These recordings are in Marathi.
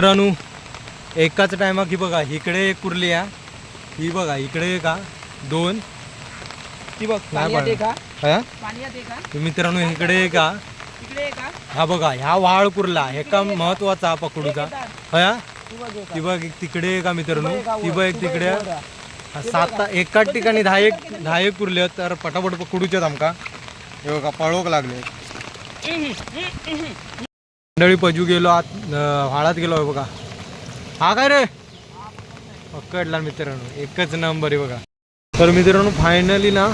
मित्रांनो एकाच टायमा की बघा इकडे एक कुर्ली आहे. ही बघा इकडे का दोन. ती बघ हा मित्रांनो इकडे का हा. बघा ह्या वाळ कुर्ला एका महत्त्वाचा पकडूचा. हा. ती बघ एक तिकडे का मित्रांनो. ती बघ एका तिकडे सात एकाच ठिकाणी दहा एक दहा एक कुर्ले तर पटापट पकडूच्यात आमका. हे बघा पळोक लागले. मंडळी पजू गेलो आत अं, व्हाळात गेलो आहे बघा. हा काय रे? पकडला मित्रांनो एकच नंबर आहे बघा. तर मित्रांनो फायनली ना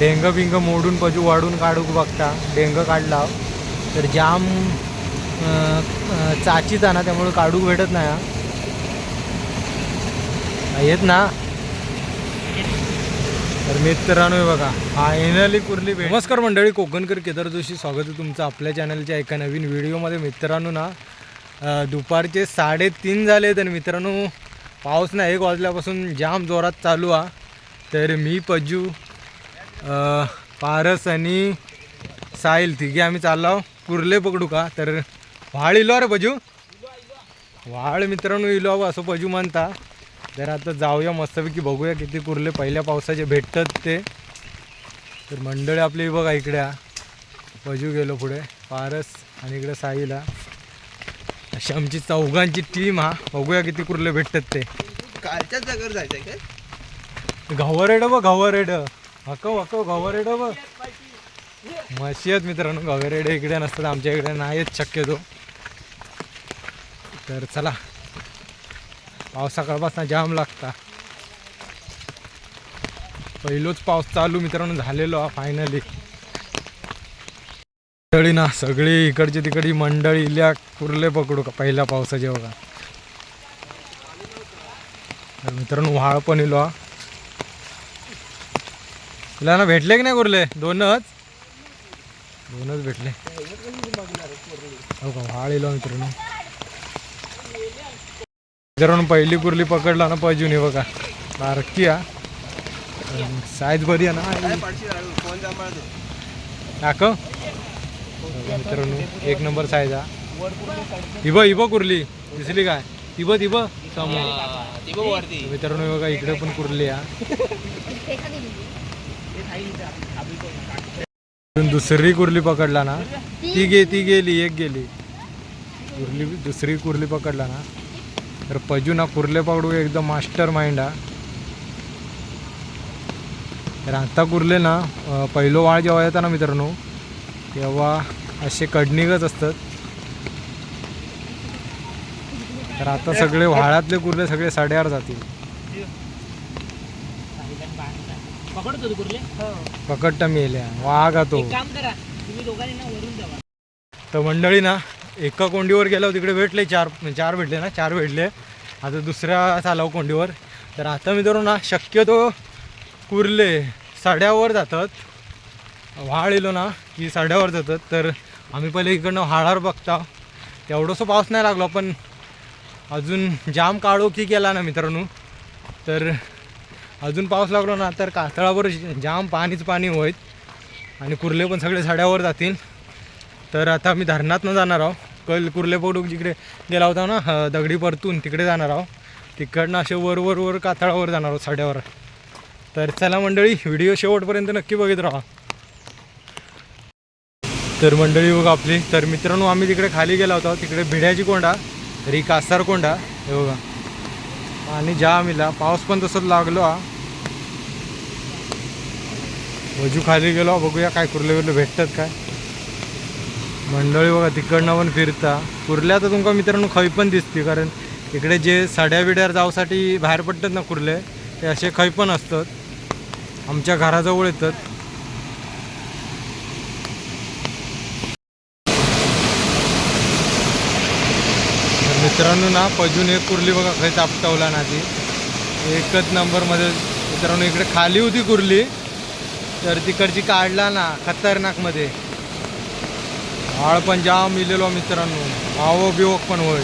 डेंग बिंग मोडून पजू वाढून काढू बघता. डेंग काढला. तर जाम चाचीचा ना त्यामुळे काढू भेटत नाही हा, येत ना? तर मित्रांनो बघा बघा एनली कुर्ली भेट. नमस्कार मंडळी कोकणकर केदार जोशी स्वागत आहे तुमचं आपल्या चॅनलच्या एका नवीन व्हिडिओमध्ये. मित्रांनो ना दुपारचे साडेतीन झाले तर मित्रांनो पाऊस ना एक वाजल्यापासून जाम जोरात चालू आहे तर मी पज्जू पारस आणि साहिल तिघे आम्ही चाललो कुर्ले पकडू का? तर व्हाळ इलो रे पजू. व्हाळ मित्रांनो इलो असं पजू म्हणता. तर आता जाऊया मस्तपैकी बघूया किती कुर्ले पहिल्या पावसाचे भेटतात ते. तर मंडळी आपली बघा इकडे. हा. पजू गेलो पुढे. पारस आणि इकडे साईला. अशी आमची चौघांची टीम हा. बघूया किती कुर्ले भेटतात ते. कालच्याच जागेवर जायचंय काय? गव्हा रेड बघ गव्हा रेड हकव हकव गव्हा रेड बघ. म्हशी आहेत मित्रांनो गव्हा रेड इकडे नसतात आमच्या इकडे नाहीत शक्यतो. तर चला. पाऊस सकाळपासून जाम लागता. पहिलोच पाऊस चालू मित्रांनो झालेलो फायनली मंडळी ना सगळी इकडची तिकडची मंडळी इल्या कुर्ले पकडू का पहिल्या पावसाचे बघा. तर मित्रांनो व्हाळ पण इलो हा. तुला ना भेटले की नाही कुर्ले? दोनच? दोनच भेटले. हो का व्हाळ इलो मित्रांनो. मित्रांनो पहिली कुर्ली पकडला ना पाहिजे बघा. बारकी हा. साईज बरी आहे ना. दाखव. मित्रांनो एक नंबर साईज हा. इब इब कुर्ली. दिसली काय? इब इब समोर. ती बघ वरती. मित्रांनो बघा इकडे पण कुर्ली हा. दुसरी कुर्ली पकडला ना. ती गे ती गेली एक गेली. कुर्ली दुसरी कुर्ली पकडला ना. तर पजू ना कुर्ले एकदम मास्टर माइंड हा तर आता कुर्ले ना पहिलो वाळ जेव्हा येता ना मित्रांनो तेव्हा असे कडणिकच असतात तर आता सगळे व्हाळातले कुर्ले सगळे साडेआठ जातील पकडतो पकडता मेल्या वाघ तो तर मंडळी ना एका कोंडीवर गेल्यावर तिकडे भेटले चार चार भेटले ना चार भेटले. आता दुसऱ्या चालाव कोंडीवर. तर आता मी ना शक्यतो कुर्ले साड्यावर जातात. व्हाळ येलो ना की साड्यावर जातात. तर आम्ही पहिले इकडनं व्हाळावर बघता. तेवढंसं पाऊस नाही लागलो पण अजून जाम काळोखी केला ना मित्रांनो. तर अजून पाऊस लागलो ना तर कातळावर जाम पाणीच पाणी होईत आणि कुर्ले पण सगळे साड्यावर जातील. तर आता आम्ही धरणातनं जाणार आहोत. कल कुर्ले जिकडे गेला होता ना दगडी परतून तिकडे जाणार आहोत. तिकडनं असे वर वर वर कातळावर जाणार आहोत साड्यावर. तर चला मंडळी व्हिडिओ शेवटपर्यंत नक्की बघित राहा. तर मंडळी बघा आपली तर मित्रांनो आम्ही तिकडे खाली गेला होता. तिकडे भिड्याची कोंडा तरी कासार कोंडा हे बघा. आणि जाम इला पाऊस पण तसंच लागलो हा. वजू खाली गेलो बघूया काय कुर्ले बिरले भेटतात काय. मंडळी बघा तिकडनं पण फिरता. कुर्ल्या तर तुमका मित्रांनो खै पण दिसते कारण इकडे जे साड्या बिड्यावर जाऊसाठी बाहेर पडतात ना कुर्ले ते असे खै पण असतात. आमच्या घराजवळ येतात. मित्रांनो ना पजून एक कुर्ली बघा खै चापटवला ना ती. एकच नंबरमध्ये मित्रांनो इकडे खाली होती कुर्ली तर तिकडची काढला ना खतरनाकमध्ये. वाळ पण जाम मिलेलो मित्रांनो. भाव बिवक पण होय.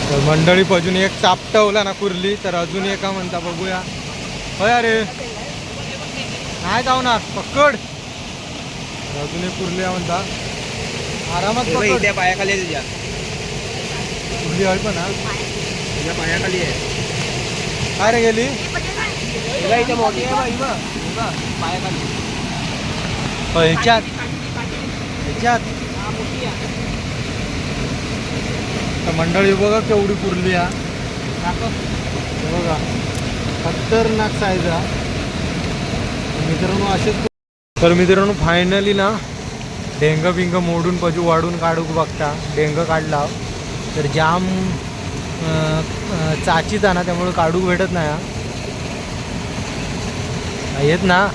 तर मंडळी अजून एक चापटवला ना कुर्ली तर अजून एका म्हणता बघूया. होय अरे. नाही जाऊनार पकड. अजून एक कुर्ली म्हणता. आरामात पकड. त्या पायाखाली आहे तुझ्या. कुर्ली आहे पण हा. तुझ्या पायाखाली आहे. काय रे गेली? इथे मोठी आहे पायाखाली. ह्याच्यात ह्याच्यात तर मंडळी बघा केवढी पुरली हा. बघा खतरनाक साईज हा. मित्रांनो असेच तर मित्रांनो फायनली ना डेंग बिंग मोडून पजू वाढून काढूक बघता. डेंग काढला. तर जाम चाचीत आहे चाचीचा ना त्यामुळे काढूक भेटत नाही हा. येत ना?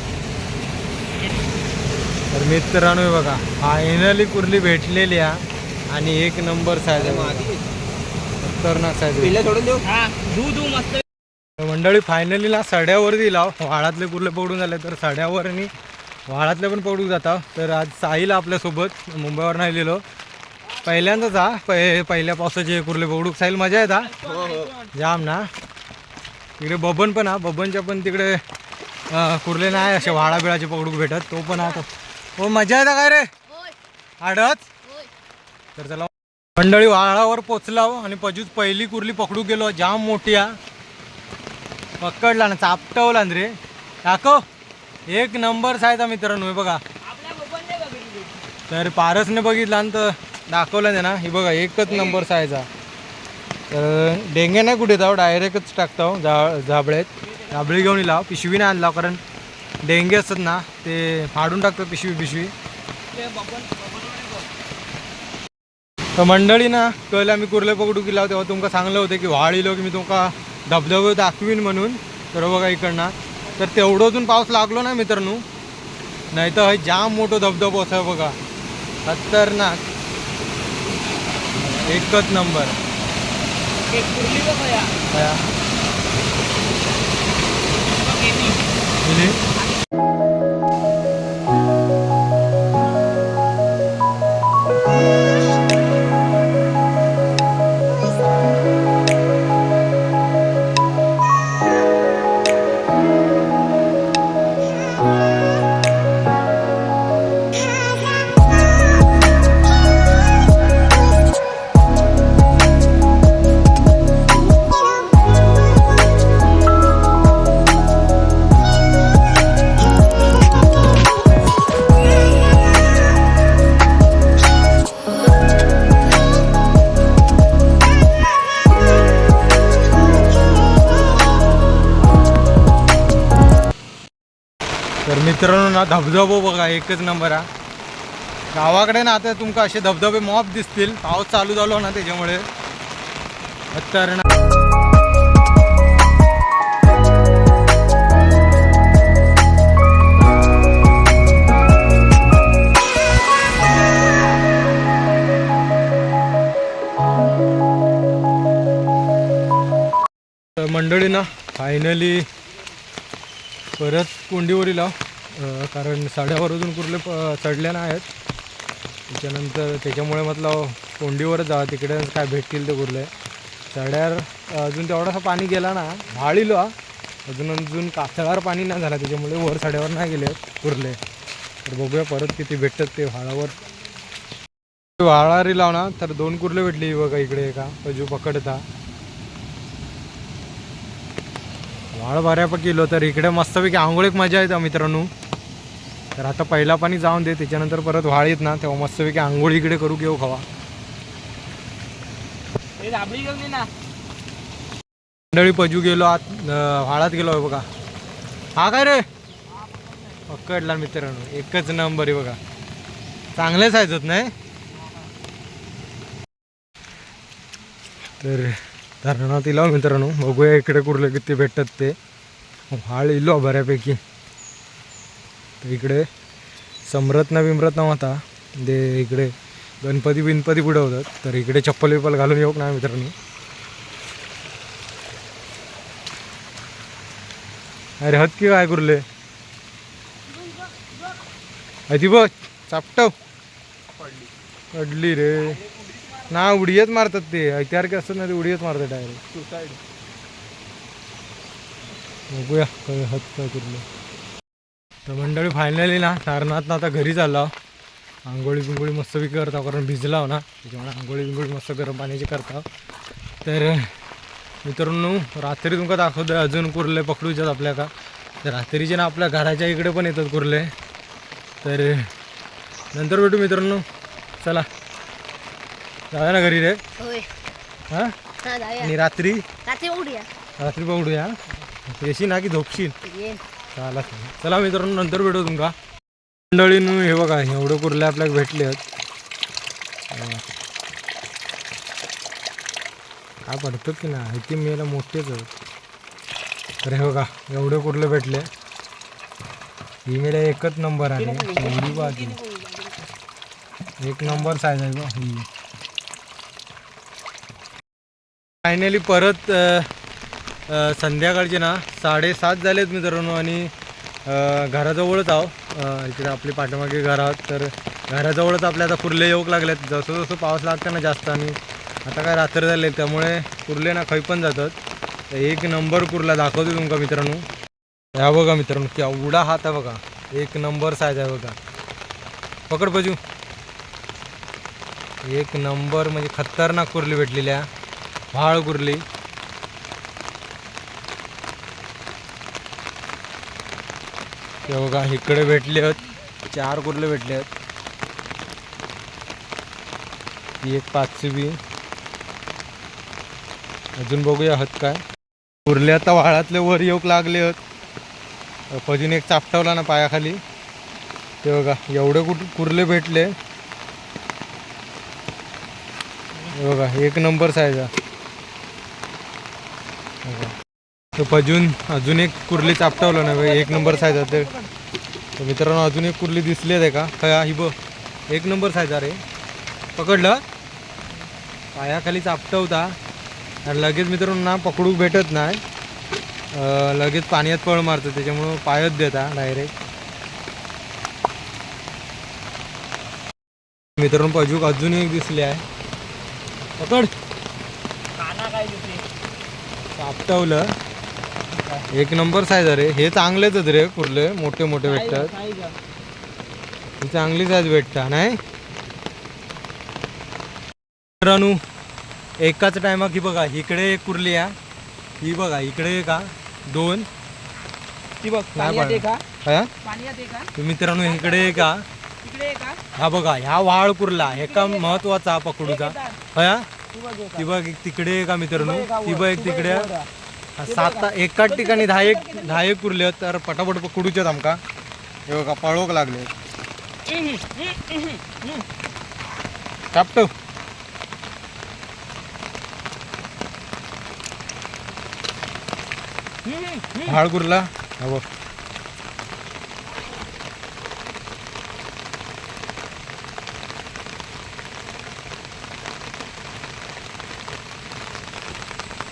तर मित्रांनो हे बघा फायनली कुर्ली भेटलेली आहे आणि एक नंबर साईज आहे. खतरनाक साईज हा मस्त. मंडळी फायनली ना सड्यावर दिला वाळातले कुर्ले पडून झाले तर सड्यावर आणि वाळातले पण पडू जाता तर आज साहिल आपल्यासोबत मुंबईवर नाही लिहिलो पहिल्यांदाच हा पहि पहिल्या पावसाचे कुर्ले पडूक साहिल मजा येत हा? हो हो. जाम ना. तिकडे बबन पण हा. बबनच्या पण तिकडे कुर्ले नाही असे वाळा बिळाचे पकडूक भेटत. तो पण आता हो मजा येता काय रे? आडत? तर चला मंडळी वाळावर पोचलाव आणि पजूच पहिली कुर्ली पकडू गेलो जाम मोठी हा. पकडला ना चापटवला ना रे. दाखव. एक नंबर सायचा मित्रांनो हे बघा. नाही तर पारसने बघितला तर दाखवलं ते ना हे बघा एकच नंबर सायचा तर डेंगे नाही कुठे जाऊ डायरेक्टच टाकतो जा जाबळेत. जाबळी घेऊन लाव पिशवी नाही आणला कारण डेंगे असतात ना ते फाडून टाकतात पिशवी पिशवी. तर मंडळी ना कल आम्ही कुर्ले पकडू गेला तेव्हा तुमका सांगलं होतं की व्हाळ इलो की मी तुमका धबधबे दाखवीन म्हणून. तर बघा इकडनं. तर तेवढं पाऊस लागलो ना मित्रांनो. नाही तर जाम मोठं धबधबो असं बघा. खतरनाक. एकच नंबर. या मित्रांनो ना धबधबो बघा एकच नंबर हा. गावाकडे ना आता तुमका असे धबधबे मॉप दिसतील. पाऊस चालू झालो ना त्याच्यामुळे. तर ना तर मंडळी ना फायनली परत कोंडीवर लाव कारण साड्यावर अजून कुठले प चढल्या नाही आहेत. त्याच्यानंतर त्याच्यामुळे म्हटलं कोंडीवरच जा तिकडे काय भेटतील ते कुर्ले चढ्यावर अजून तेवढासा पाणी गेला ना भाळीलो अजून अजून कातळावर पाणी नाही झाला त्याच्यामुळे वर साड्यावर नाही गेले कुर्ले तर बघूया परत किती भेटतात ते व्हाळावर व्हाळारी लावणार ना तर दोन कुर्ले भेटली बघा इकडे एका अजू पकडता. वाळ बऱ्यापैकी इलो तर इकडे मस्तपैकी आंघोळीक मजा येते मित्रांनो. तर आता पहिला पाणी जाऊन दे त्याच्यानंतर परत व्हाळ येत ना तेव्हा मस्तपैकी आंघोळ इकडे करू घेऊ खावा. मंडळी पजू गेलो आत व्हाळात गेलो बघा. हा काय रे? पकडला मित्रांनो एकच नंबर आहे बघा. चांगले सायजत नाही? तर धरणात इलो मित्रांनो बघूया इकडे कुठले किती भेटतात ते. हाळ इलो बऱ्यापैकी. तर इकडे समरत्न बिमरत्न होता. ते इकडे गणपती बिनपती बुडवतात तर इकडे चप्पल विप्पल घालून येऊ ना मित्रांनो अरे हत की काय कुरले? ती बघ चापटव पडली रे. ना उडीयत मारतात ते. ऐतिहासिक असतात ना ते उडीयत मारतात डायरेक्ट सुसाईड बघूया काय हत काय कुरले तर मंडळी फायनली ना सारनाथ आता घरी चाललो. आंघोळी बिंगोळी मस्तपैकी करता कारण भिजला हो ना त्याच्यामुळे आंघोळी बिंगोळी मस्त गरम पाण्याची करता. तर मित्रांनो रात्री तुमका दाखवतोय अजून कुर्ले पकडूच्यात आपल्या का तर रात्रीचे ना आपल्या घराच्या इकडे पण येतात कुर्ले. तर नंतर भेटू मित्रांनो. चला. जाऊया ना घरी रे. होय. हां? हा जाऊया. आणि रात्री? रात्री उडूया रात्री येशील ना की झोपशील? येईन. चला चला मित्रांनो नंतर भेटू तुमका. मंडळीनं हे बघा एवढं कुर्ले आपल्याला भेटले आहेत काय पडतात की ना? ते मेला मोठेच आहेत. तर हे बघा एवढे कुर्ले भेटले ही मेला एकच नंबर आहे एवढी बाजू एक नंबर साईज आहे ही. फायनली परत संध्याकाळचे ना साडेसात झालेत मित्रांनो आणि घराजवळच आहो. इकडे आपली पाठीमागे घर आहोत. तर घराजवळच आपल्या आता कुर्ले येऊक लागलेत. जसं जसं पाऊस लागतं ना जास्त आणि आता काय रात्र झाले त्यामुळे कुर्ले ना खै पण जातात. एक नंबर कुर्ला दाखवतो तुमका मित्रांनो. ह्या बघा मित्रांनो की उडा हात आहे बघा. एक नंबर साईज आहे बघा. पकड बाजू एक नंबर म्हणजे खतरनाक कुर्ली भेटलेली आहे. व्हाळ कुर्ली ते बघा इकडे भेटले आहेत चार कुर्ले भेटले आहेत एक पाचशे बी अजून बघूया आहात काय. कुर्ले आता वाळातले वर येऊक लागले आहेत अजून एक चापटावला ना पायाखाली. ते बघा एवढे कुठ कुर्ले भेटले. बघा एक नंबर साईज तर पजून अजून एक कुर्ली चापटावलं ना एक नंबर साईज आहे ते. तर मित्रांनो अजून एक कुर्ली दिसली आहे का? काय ही बघ. एक नंबर साईज अरे पकडलं? पायाखाली चापटवता. आणि लगेच मित्रांनो ना पकडू भेटत नाही. लगेच पाण्यात पळ मारतं त्याच्यामुळं पायच देता डायरेक्ट मित्रांनो पजूक अजून एक दिसली आहे. पकड. चापटवलं एक नंबर साईज रे. हे चांगलेच आहेत रे कुर्ले मोठे मोठे भेटतात. ही चांगली साईज भेटता नाही? मित्रांनो एकाच टायमा की बघा इकडे एक कुर्ली आहे. ही बघा इकडे एक हा दोन. ती बघ हा? मित्रांनो इकडे एक हा हा बघा ह्या वाळ कुर्ला हे का महत्त्वाचा पकडूचा. हा? तू बघ एक तिकडे एक हा मित्रांनो ती बघ एक तिकडे. सात एकाच ठिकाणी दहा एक दहा एक आहेत तर पटापट पकडूच्यात आमका. हे बघा पळोक लागले कापतो भाळ कुर्ला. हा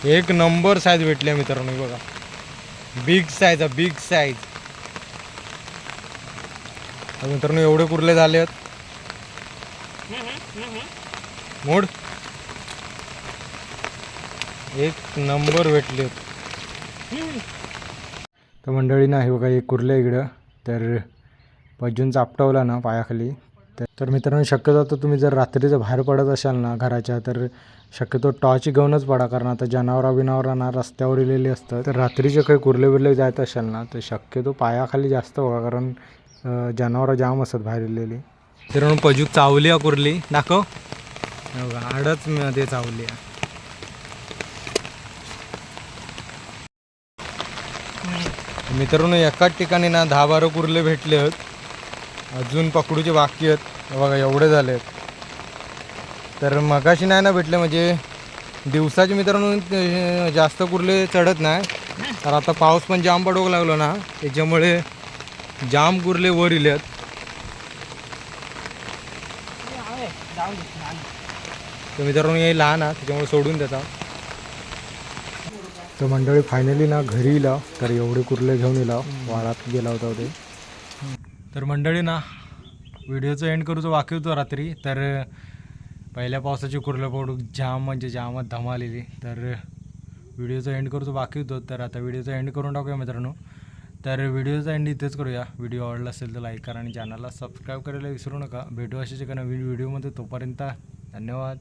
एक नंबर साईज भेटली आहे मित्रांनो बघा. बिग साईज आहे बिग साईज तर मित्रांनो एवढे कुर्ले झाले आहेत. मोड. एक नंबर भेटले आहेत. तर मंडळी ना हे बघा एक कुर्ले इकडं. तर पजून चापटवला ना पायाखाली. तर मित्रांनो शक्यतो आता तुम्ही जर रात्रीचं बाहेर पडत असाल ना घराच्या तर शक्यतो टॉर्च घेऊनच पडा. कारण आता जनावरा बिनावरांना रस्त्यावर इलेली असतात. तर रात्रीचे काही कुर्ले बिरले जायत असाल ना तर शक्यतो पायाखाली जास्त बघा. कारण जनावरं जाम असतात बाहेर इलेली. तर पजू चावली आहे कुर्ली. दाखव. आडच मध्ये चावली आहे. मित्रांनो एकाच ठिकाणी ना दहा बारा कुर्ले भेटले आहेत. अजून पकडूचे बाकी आहेत. बघा एवढे झाले आहेत तर मगाशी नाही ना भेटले म्हणजे दिवसाचे मित्रांनो जास्त कुर्ले चढत नाही. तर आता पाऊस पण जाम पडवू लागलो ना त्याच्यामुळे जाम कुर्ले वर इले आहेत तर मित्रांनो हे लहान आहे त्याच्यामुळे सोडून देता तर मंडळी फायनली ना घरी इला. तर एवढे कुर्ले घेऊन इला. वाळात गेला होता ते. तर मंडळी ना व्हिडिओचं एंड करूचं बाकी होतं रात्री. तर पहिल्या पावसाची कुर्लं पडू जाम म्हणजे जामच धमालेली तर व्हिडिओचं एंड करूचं बाकी होतो तर आता व्हिडिओचं एंड करून टाकूया मित्रांनो. तर व्हिडिओचा एंड इथेच करूया. व्हिडिओ आवडला असेल तर लाईक करा आणि चॅनलला सबस्क्राईब करायला विसरू नका. भेटू अशाच एका नवीन व्हिडिओमध्ये तोपर्यंत धन्यवाद.